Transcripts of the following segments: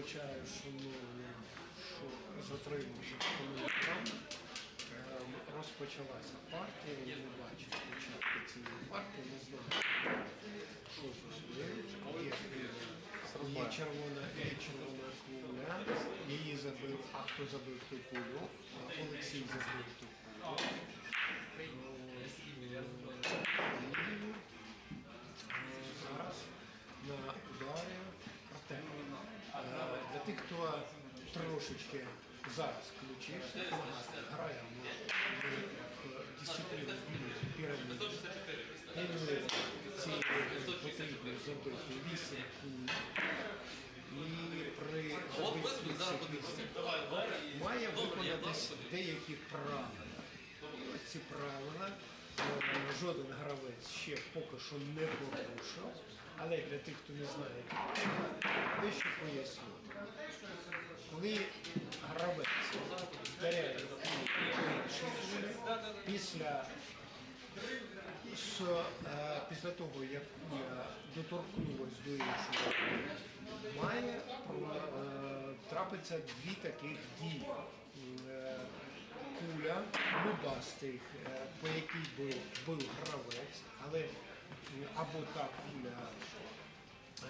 Вибачаю, що затримався коментарем. Ем, Розпочалася партія, я не бачив початку цієї партії, не знаю, що це є. Є, є червона, є червона куля, її забив, а хто забив ту кулю? Олексій забив ту кулю. Зараз на. Тих, хто трошечки зараз включився, граємо в дисципліну піраміди. 164. Пільною цієї потрібно забити 8 куль. І при має виконатись деякі правила. І ось ці правила жоден гравець ще поки що не порушив. Але для тих, хто не знає, дещо поясню. Коли гравець вдаряє після е, після того, як куля доторкнулась до іншого, має е, трапитися дві таких дії. Е, Куля любастих, е, по якій бив, бив гравець, але або та куля, е,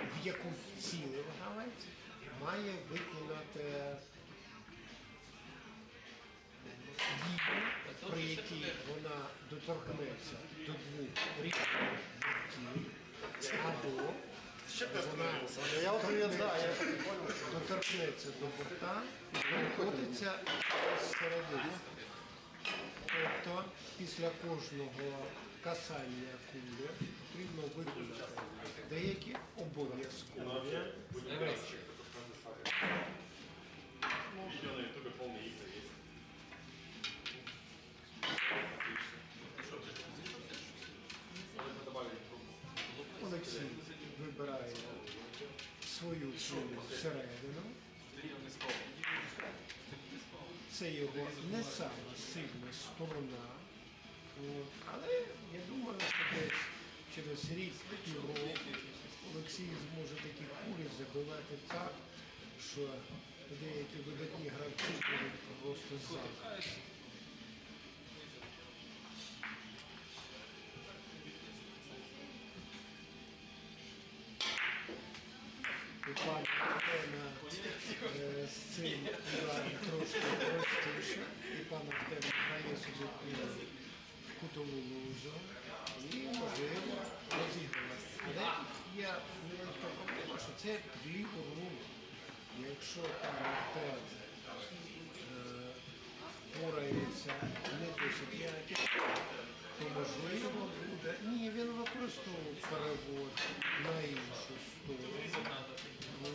в яку цілив гравець, має виконати дію, при якій вона доторкнеться до двох різних бортів, або вона Я вот я, да, я доторкнеться до борта і виходиться зсередини. Тобто після кожного касання кулі потрібно виконати деякі обов'язкові речі. видео на ютубе полные игры есть. Олексій вибирає свою кулю всередину. Це його не сама сильна сторона. Але я думаю, що десь через рік півроку Олексій зможе такі кулі забивати так, що деякі видатні гравці будуть просто за. І пан Артема е, з цим ударом трошки простіше. І пан Артем грає собі в кутову лузу і можливо розігрувати. Але є невелика проблема, що це дві руни. Якщо пан Артем е, впорається не досить якісно, то можливо буде. Ні, він використовував перевод на іншу сторону. Ну,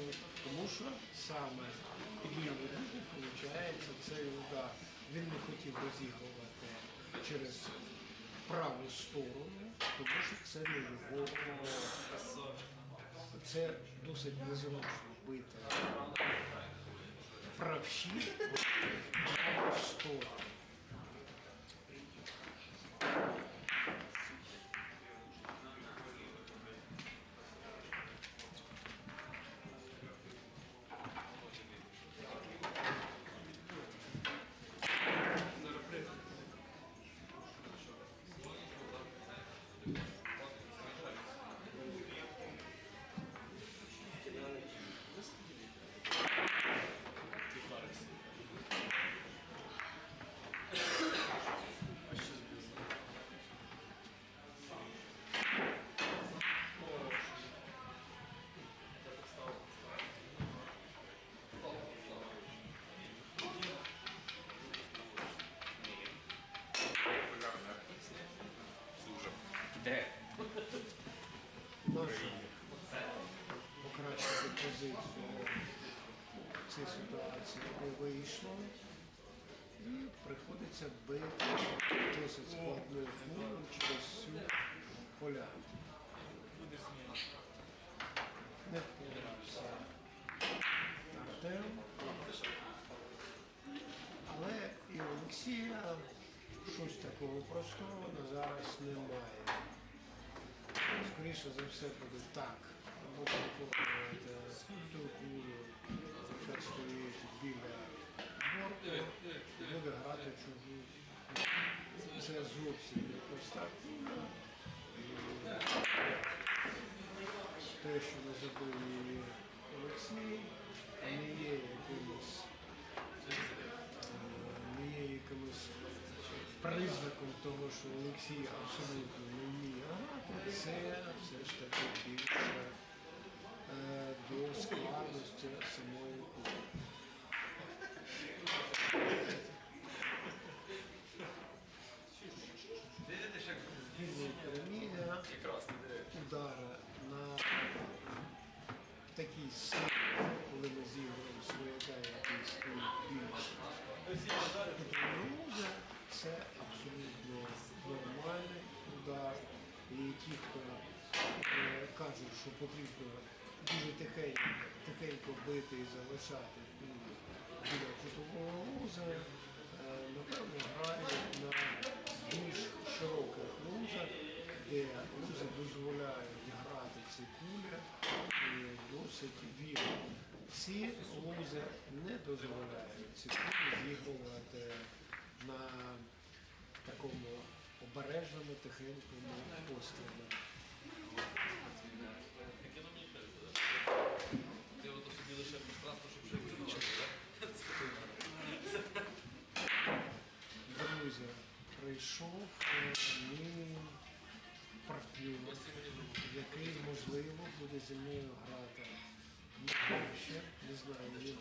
тому що саме руку виходить цей удар. Він не хотів розігрувати через праву сторону, тому що це не його. Це досить незручно бити правші в праву сторону. Де? Покращити позицію цієї ситуації, яку вийшло, і приходиться бити досить складною хмурою через всю поля. Не впорався Артем, але і Олексія щось такого простого зараз немає. Скоріше за все буде так. Або виконувати ту яка стоїть біля борту, буде грати чужу. Це зовсім не проста Те, що забив її Олексій, не є якимось е, не є якимось признаком того, що Олексій абсолютно не вміє це все ж таки більше до складності самої кулі. Вільний піраміда, удари на такій силі, коли ми зіграємо свояка якийсь більше. Це абсолютно нормальний удар. І ті, хто е, кажуть, що потрібно дуже тихенько, тихенько бити і залишати біля кутового луза, е, напевно, грають на більш широких лузах, де лузи дозволяють грати ці кулі і досить вільно. Ці лузи не дозволяють ці кулі зігрувати на такому обережному, тихенькому пострілі. Ти ото собі лише пространство, щоб вже вживати, так? Друзі, прийшов е, мій партнер, який, можливо, буде зі мною грати ще, не знаю, він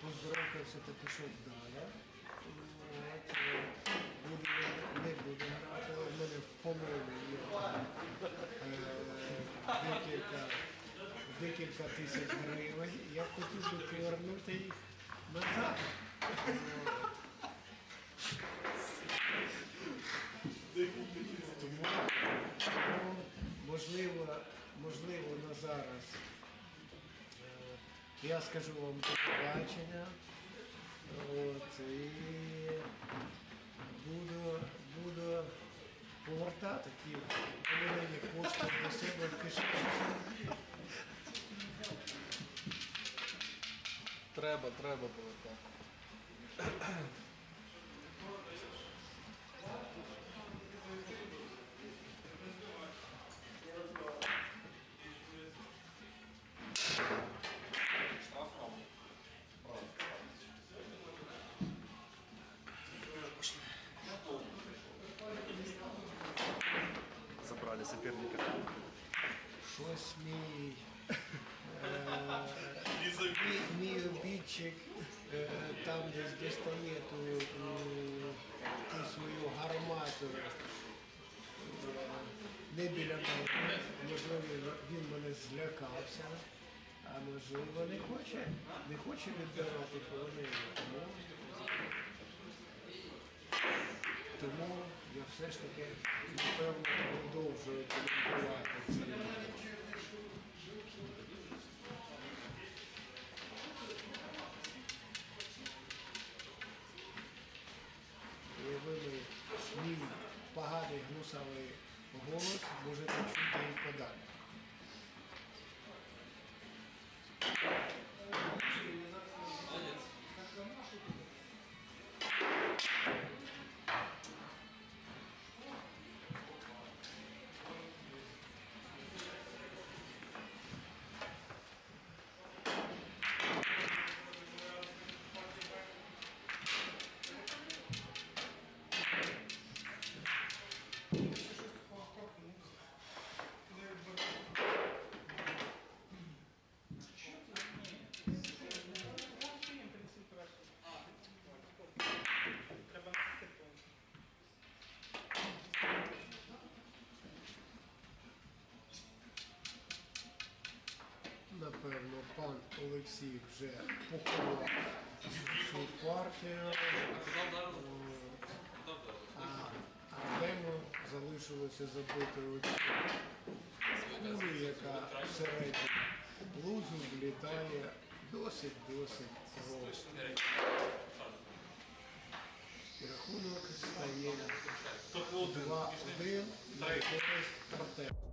поздоровкався та пішов далі. Декілька тисяч гривень. Я хотів би повернути їх назад. Тому, тому можливо, можливо, на зараз е, я скажу вам до побачення. От, і буду, буду повертати ті половині кошти до себе в кишені. Треба, треба було так. Забрали соперника. Щось мій, е, мій, обідчик е, там десь дістає ту, ту свою гармату. Е, Не біля мене. Можливо, він мене злякався, а можливо не хоче, не хоче віддавати полонину. Тому, тому я все ж таки напевно продовжую коментувати цей гнусавий голос можете чути і подалі. Пан Олексій вже поховав свою партію. Артему залишилося забити оцю кулю, яка всередині лузу влітає досить-досить просто. І рахунок стає 2-1 на користь Артема.